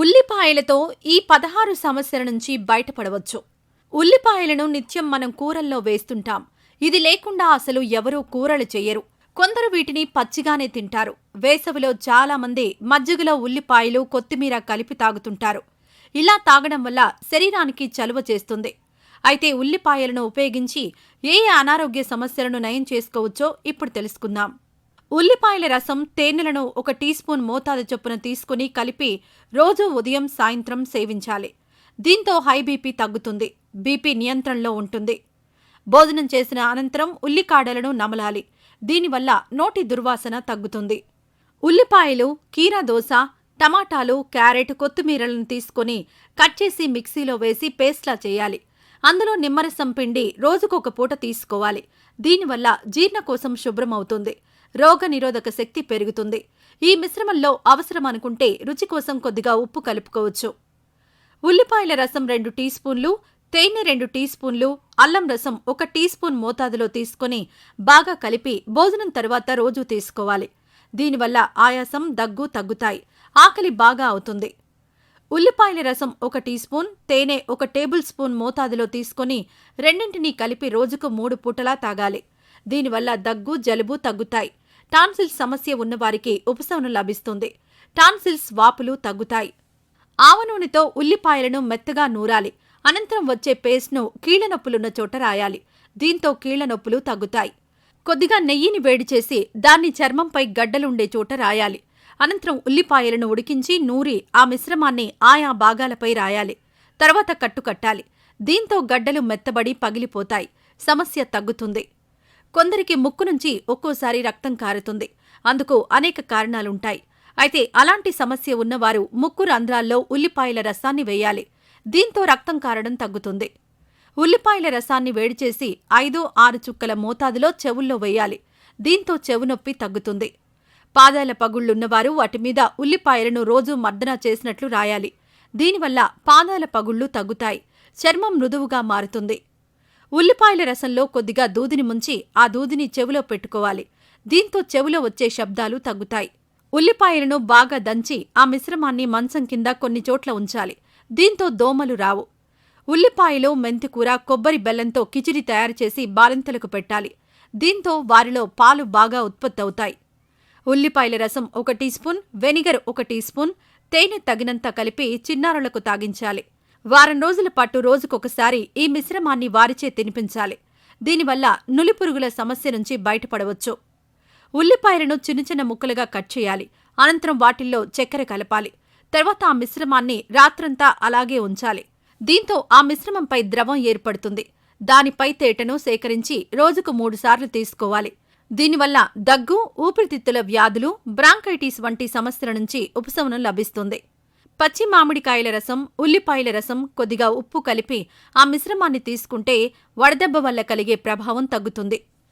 ఉల్లిపాయలతో ఈ పదహారు సమస్యల నుంచి బయటపడవచ్చు. ఉల్లిపాయలను నిత్యం మనం కూరల్లో వేస్తుంటాం. ఇది లేకుండా అసలు ఎవరూ కూరలు చేయరు. కొందరు వీటిని పచ్చిగానే తింటారు. వేసవిలో చాలామంది మజ్జిగలో ఉల్లిపాయలు కొత్తిమీర కలిపి తాగుతుంటారు. ఇలా తాగడం వల్ల శరీరానికి చలువ చేస్తుంది. అయితే ఉల్లిపాయలను ఉపయోగించి ఏ ఏ అనారోగ్య సమస్యలను నయం చేసుకోవచ్చో ఇప్పుడు తెలుసుకుందాం. ఉల్లిపాయల రసం తేనెలను ఒక టీ స్పూన్ మోతాదు చొప్పున తీసుకుని కలిపి రోజు ఉదయం సాయంత్రం సేవించాలి. దీంతో హై బీపీ తగ్గుతుంది. బీపీ నియంత్రణలో ఉంటుంది. భోజనం చేసిన అనంతరం ఉల్లికాడలను నమలాలి. దీనివల్ల నోటి దుర్వాసన తగ్గుతుంది. ఉల్లిపాయలు కీరా దోశ టమాటాలు క్యారెట్ కొత్తిమీరలను తీసుకొని కట్ చేసి మిక్సీలో వేసి పేస్ట్లా చేయాలి. అందులో నిమ్మరసం పిండి రోజుకొక పూట తీసుకోవాలి. దీనివల్ల జీర్ణకోశం శుభ్రమవుతుంది. రోగ నిరోధక శక్తి పెరుగుతుంది. ఈ మిశ్రమంలో అవసరం అనుకుంటే రుచి కోసం కొద్దిగా ఉప్పు కలుపుకోవచ్చు. ఉల్లిపాయల రసం రెండు టీ స్పూన్లు తేనె రెండు టీ స్పూన్లు అల్లం రసం ఒక టీ స్పూన్ మోతాదులో తీసుకొని బాగా కలిపి భోజనం తరువాత రోజూ తీసుకోవాలి. దీనివల్ల ఆయాసం దగ్గు తగ్గుతాయి. ఆకలి బాగా అవుతుంది. ఉల్లిపాయల రసం ఒక టీ స్పూన్ తేనె ఒక టేబుల్ స్పూన్ మోతాదులో తీసుకొని రెండింటినీ కలిపి రోజుకు మూడు పూటలా తాగాలి. దీనివల్ల దగ్గు జలుబు తగ్గుతాయి. టాన్సిల్స్ సమస్య ఉన్నవారికి ఉపశమనం లభిస్తుంది. టాన్సిల్స్ వాపులు తగ్గుతాయి. ఆవ నూనెతో ఉల్లిపాయలను మెత్తగా నూరాలి. అనంతరం వచ్చే పేస్ట్ను కీళ్ళ నొప్పులున్న చోట రాయాలి. దీంతో కీళ్ళ నొప్పులు తగ్గుతాయి. కొద్దిగా నెయ్యిని వేడి చేసి దాన్ని చర్మంపై గడ్డలుండే చోట రాయాలి. అనంతరం ఉల్లిపాయలను ఉడికించి నూరి ఆ మిశ్రమాన్ని ఆయా భాగాలపై రాయాలి. తర్వాత కట్టుకట్టాలి దీంతో గడ్డలు మెత్తబడి పగిలిపోతాయి. సమస్య తగ్గుతుంది. కొందరికి ముక్కు నుంచి ఒక్కోసారి రక్తం కారుతుంది. అందుకు అనేక కారణాలుంటాయి. అయితే అలాంటి సమస్య ఉన్నవారు ముక్కు రంధ్రాల్లో ఉల్లిపాయల రసాన్ని వేయాలి. దీంతో రక్తం కారడం తగ్గుతుంది. ఉల్లిపాయల రసాన్ని వేడిచేసి ఐదు ఆరు చుక్కల మోతాదులో చెవుల్లో వేయాలి. దీంతో చెవు నొప్పి తగ్గుతుంది. పాదాల పగుళ్ళున్నవారు వాటి మీద ఉల్లిపాయలను రోజూ మర్దన చేసినట్లు రాయాలి. దీనివల్ల పాదాల పగుళ్ళు తగ్గుతాయి. చర్మం మృదువుగా మారుతుంది. ఉల్లిపాయల రసంలో కొద్దిగా దూదిని ముంచి ఆ దూదిని చెవిలో పెట్టుకోవాలి. దీంతో చెవిలో వచ్చే శబ్దాలు తగ్గుతాయి. ఉల్లిపాయలను బాగా దంచి ఆ మిశ్రమాన్ని మంచం కింద కొన్ని చోట్ల ఉంచాలి. దీంతో దోమలు రావు. ఉల్లిపాయలు మెంతికూర కొబ్బరి బెల్లంతో కిచిడి తయారు చేసి బాలింతలకు పెట్టాలి. దీంతో వారిలో పాలు బాగా ఉత్పత్తి అవుతాయి. ఉల్లిపాయల రసం ఒక టీ స్పూన్ వెనిగర్ ఒక టీ స్పూన్ తేనె తగినంత కలిపి చిన్నారులకు తాగించాలి. వారం రోజుల పాటు రోజుకొకసారి ఈ మిశ్రమాన్ని వారిచే తినిపించాలి. దీనివల్ల నులిపురుగుల సమస్య నుంచి బయటపడవచ్చు. ఉల్లిపాయలను చిన్న చిన్న ముక్కలుగా కట్ చేయాలి. అనంతరం వాటిల్లో చక్కెర కలపాలి. తర్వాత ఆ మిశ్రమాన్ని రాత్రంతా అలాగే ఉంచాలి. దీంతో ఆ మిశ్రమంపై ద్రవం ఏర్పడుతుంది. దానిపై తేటను సేకరించి రోజుకు మూడుసార్లు తీసుకోవాలి. దీనివల్ల దగ్గు ఊపిరితిత్తుల వ్యాధులు బ్రాంకైటిస్ వంటి సమస్యల నుంచి ఉపశమనం లభిస్తుంది. పచ్చి మామిడికాయల రసం ఉల్లిపాయల రసం కొద్దిగా ఉప్పు కలిపి ఆ మిశ్రమాన్ని తీసుకుంటే వడదెబ్బ వల్ల కలిగే ప్రభావం తగ్గుతుంది.